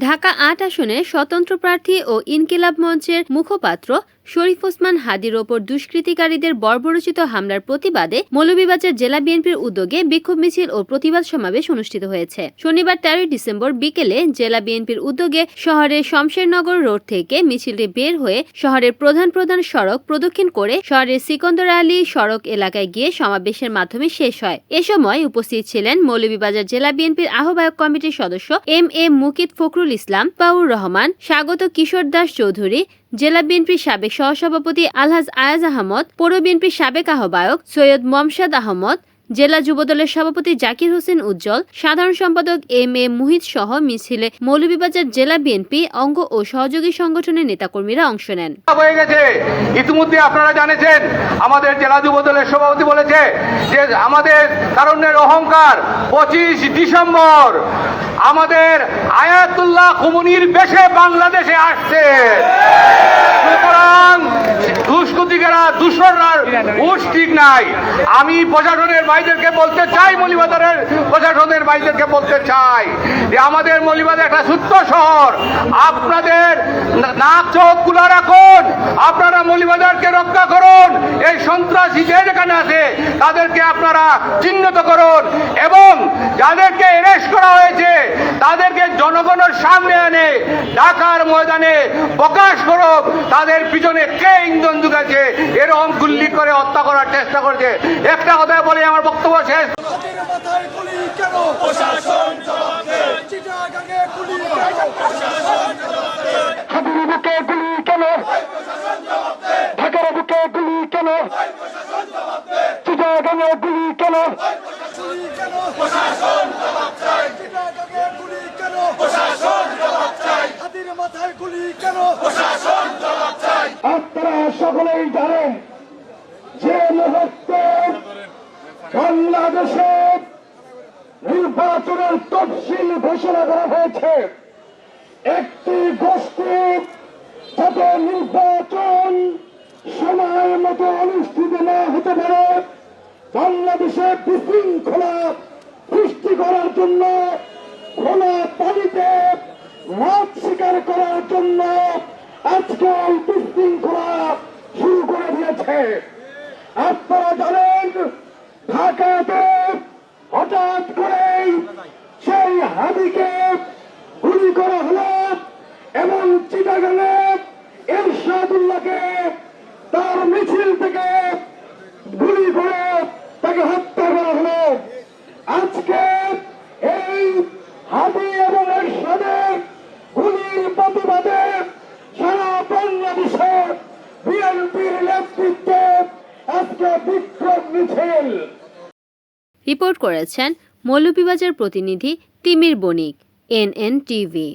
ঢাকা আট আসনে স্বতন্ত্র প্রার্থী ও ইনকিলাব মঞ্চের মুখপাত্র শরীফ ওসমান হাদির ওপর দুষ্কৃতিকারীদের বর্বরচিত হামলার প্রতিবাদে মৌলভীবাজার জেলা বিএনপির উদ্যোগে বিক্ষোভ মিছিল ও প্রতিবাদ সমাবেশ অনুষ্ঠিত হয়েছে। শনিবার তেরোই ডিসেম্বর বিকেলে জেলা বিএনপির উদ্যোগে শহরের শমশেরনগর রোড থেকে মিছিলটি বের হয়ে শহরের প্রধান প্রধান সড়ক প্রদক্ষিণ করে শহরের সিকন্দর আলী সড়ক এলাকায় গিয়ে সমাবেশের মাধ্যমে শেষ হয়। এ সময় উপস্থিত ছিলেন মৌলভীবাজার জেলা বিএনপির আহ্বায়ক কমিটির সদস্য এম এ মুকিত ফখরুল ইসলাম পাউর রহমান, স্বাগত কিশোর দাস চৌধুরী জেলা বিএনপির সাবেক সহসভাপতি আলহাজ আয়াজ আহমদ, পৌর বিএনপির সাবেক আহ্বায়ক সৈয়দ মমসাদ আহমদ, জেলা যুবদলের সভাপতি জাকির হোসেন উজ্জ্বল, সাধারণ সম্পাদক এম এ মুহিত সহ মিছিলে মৌলভীবাজার জেলা বিএনপি অঙ্গ ও সহযোগী সংগঠনের নেতাকর্মীরা অংশ নেন। হয়ে গেছে। ইতিমধ্যে আপনারা জানেছেন, আমাদের জেলা যুবদলের সভাপতি বলেছে যে আমাদের কারণের অহংকার পঁচিশ ডিসেম্বর আমাদের আয়াতুল্লাহ খুমনির বেশে বাংলাদেশে আসছে। সুতরাং দুষ্কৃতিকেরা দূষণরা হুশ ঠিক নাই। আমি প্রশাসনের ভাইদেরকে বলতে চাই, মলিবাজারের প্রশাসনের ভাইদেরকে বলতে চাই যে আমাদের মলিবাজার একটা সুস্থ শহর। আপনাদের নাক চোখ খোলা রাখুন, আপনারা মলিবাজারকে রক্ষা করুন, এই সন্ত্রাসী যে যেখানে আছে, তাদেরকে আপনারা চিহ্নিত করুন এবং যাদেরকে এরেস্ট করা হয়েছে তাদেরকে জনগণের সামনে এনে ঢাকার ময়দানে প্রকাশ করুক। তাদের পিছনে কে ইন্ধন যুগেছে এরকম গুল্লি করে হত্যা করার চেষ্টা করেছে। একটা কথা বলে, আমার বক্তব্য শেষ। কেন গুলি কেন প্রশাসন হাবির বুকে গুলি কেন ঢাকার বুকে গুলি কেন চিটাগাঙে গুলি কেন গুলি কেন প্রশাসন চিটাগাঙে গুলি কেন প্রশাসন হাতের মাথায় গুলি কেন প্রশাসন আপনারা সকলেই জানেন যে মুহূর্তে বাংলাদেশে নির্বাচনের তফসিল ঘোষণা করা হয়েছে, একটি গোষ্ঠী যাতে নির্বাচন সময় মতো অনুষ্ঠিত না হতে পারে, বাংলাদেশে বিশৃঙ্খলা সৃষ্টি করার জন্য খোলা পানিতে মাছ শিকার করার জন্য আজকে এই বিশৃঙ্খলা করে দিয়েছে আপনারা জানেন, ঢাকাতে হঠাৎ করেই সেই হাদিকে গুলি করা হলো এবং চিটাগাঙে এরশাদুল্লাহকে তার মিছিল থেকে গুলি করে তাকে হত্যা করা হলো আজকে এই হাতি এবং এরশাদের গুলির প্রতিবাদে সারা বাংলাদেশে বিএনপির নেতৃত্বে রিপোর্ট করেছেন মৌলভীবাজার প্রতিনিধি তিমির বণিক এনএন টিভি